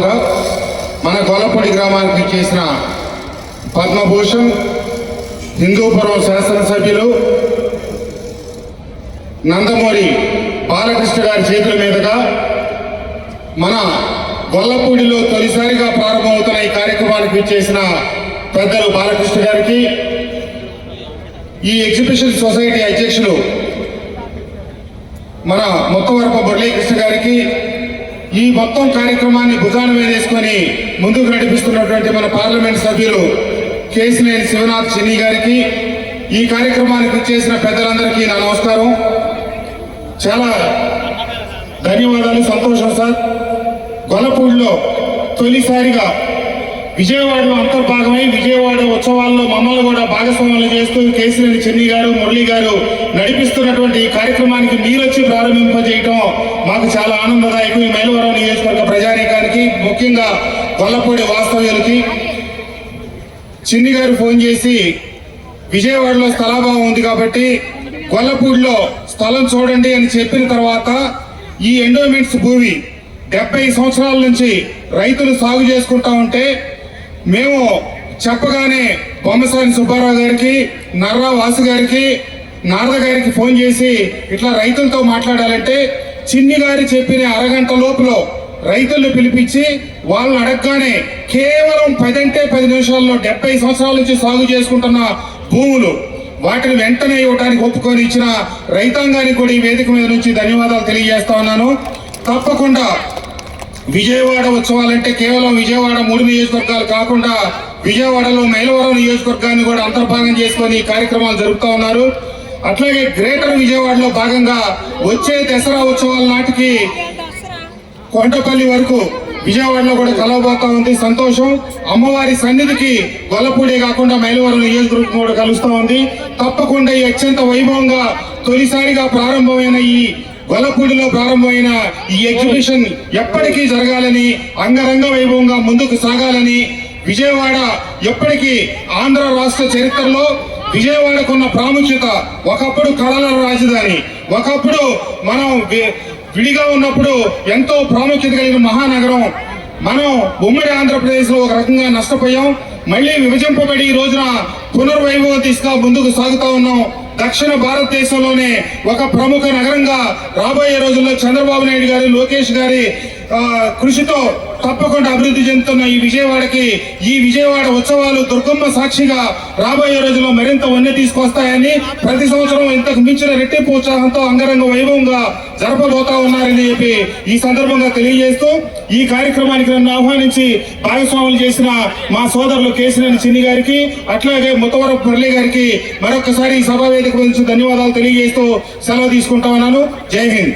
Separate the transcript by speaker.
Speaker 1: భాగంగా మన గొల్లపూడి గ్రామానికి చేసిన పద్మభూషణ్ హిందూపురం శాసనసభ్యులు నందమూరి బాలకృష్ణ గారి చేతుల మీదుగా మన గొల్లపూడిలో తొలిసారిగా ప్రారంభమవుతున్న ఈ కార్యక్రమానికి చేసిన పెద్దలు బాలకృష్ణ గారికి ఈ ఎగ్జిబిషన్ సొసైటీ అధ్యక్షులు మన మొత్తవరప మురళీకృష్ణ గారికి ఈ మొత్తం కార్యక్రమాన్ని భుజాన మీద వేసుకొని ముందుకు నడిపిస్తున్నటువంటి మన పార్లమెంట్ సభ్యులు కేసినేని శివనాథ్ చెన్ని గారికి ఈ కార్యక్రమానికి చేసిన పెద్దలందరికీ నా నమస్కారం. చాలా ధన్యవాదాలు సంతోషం సార్. గొల్లపూడిలో తొలిసారిగా విజయవాడలో అంతర్భాగమై విజయవాడ ఉత్సవాల్లో మమ్మల్ని కూడా భాగస్వాములు చేస్తూ కేసినేని చెన్ని గారు మురళి గారు నడిపిస్తున్నటువంటి ఈ కార్యక్రమానికి మీరొచ్చి ప్రారంభింపజేయటం మాకు చాలా ఆనందదాయకం. ఈ మైలవరం నియోజకవర్గ ప్రజానీకానికి ముఖ్యంగా కొల్లపూడి వాస్తవ్యులకి చిన్ని గారు ఫోన్ చేసి విజయవాడలో స్థలాభావం ఉంది కాబట్టి గొల్లపూడిలో స్థలం చూడండి అని చెప్పిన తర్వాత ఈ ఎండోమెంట్స్ భూమి డెబ్బై సంవత్సరాల నుంచి రైతులు సాగు చేసుకుంటా ఉంటే మేము చెప్పగానే బొమ్మసాని సుబ్బారావు గారికి నర్రా వాసు గారికి నారద గారికి ఫోన్ చేసి ఇట్లా రైతులతో మాట్లాడాలంటే చిన్ని గారి చెప్పిన అరగంట లోపల రైతులను పిలిపించి వాళ్ళని అడగగానే కేవలం పదంటే పది నిమిషాల్లో డెబ్బై సంవత్సరాల నుంచి సాగు చేసుకుంటున్న భూములు వాటిని వెంటనే ఇవ్వడానికి ఒప్పుకొని ఇచ్చిన రైతాంగానికి కూడా ఈ వేదిక మీద నుంచి ధన్యవాదాలు తెలియజేస్తా ఉన్నాను. తప్పకుండా విజయవాడ ఉత్సవాలంటే కేవలం విజయవాడ మూడు నియోజకవర్గాలు కాకుండా విజయవాడలో మైలవరం నియోజకవర్గాన్ని కూడా అంతర్భాగం చేసుకొని కార్యక్రమాలు జరుపుతా ఉన్నారు. అట్లాగే గ్రేటర్ విజయవాడలో భాగంగా వచ్చే దసరా ఉత్సవాల నాటికి కొండపల్లి వరకు విజయవాడలో కూడా కలవబోతా ఉంది. సంతోషం. అమ్మవారి సన్నిధికి గొల్లపూడే కాకుండా మైలవరం నియోజకవర్గం కూడా కలుస్తూ ఉంది. తప్పకుండా ఈ అత్యంత వైభవంగా తొలిసారిగా ప్రారంభమైన ఈ గొల్లపూడిలో ప్రారంభమైన ఈ ఎగ్జిబిషన్ ఎప్పటికీ జరగాలని అంగరంగ వైభవంగా ముందుకు సాగాలని విజయవాడ ఎప్పటికీ ఆంధ్ర రాష్ట్ర చరిత్రలో విజయవాడకున్న ప్రాముఖ్యత ఒకప్పుడు కళల రాజధాని ఒకప్పుడు మనం విడిగా ఉన్నప్పుడు ఎంతో ప్రాముఖ్యత కలిగిన మహానగరం. మనం ఉమ్మడి ఆంధ్రప్రదేశ్లో ఒక రకంగా నష్టపోయాం. మళ్ళీ విభజింపబడి ఈ రోజున పునర్వైభవం తీసుకు ముందుకు సాగుతా ఉన్నాం. దక్షిణ భారతదేశంలోనే ఒక ప్రముఖ నగరంగా రాబోయే రోజుల్లో చంద్రబాబు నాయుడు గారి లోకేష్ గారి కృషితో తప్పకుండా అభివృద్ధి చెందుతున్న ఈ విజయవాడకి ఈ విజయవాడ ఉత్సవాలు దుర్గమ్మ సాక్షిగా రాబోయే రోజుల్లో మరింత వన్నె తీసుకొస్తాయని ప్రతి సంవత్సరం ఇంతకు మించిన రెట్టింపు ఉత్సాహంతో అంగరంగ వైభవంగా జరపబోతా ఉన్నారని చెప్పి ఈ సందర్భంగా తెలియజేస్తూ ఈ కార్యక్రమానికి నన్ను ఆహ్వానించి భాగస్వాములు చేసిన మా సోదరులు కేసినేని చిన్ని గారికి అట్లాగే ముత్తవరపు మురళి గారికి మరొకసారి ఈ సభా వేదిక గురించి ధన్యవాదాలు తెలియజేస్తూ సెలవు తీసుకుంటా ఉన్నాను. జై హింద్.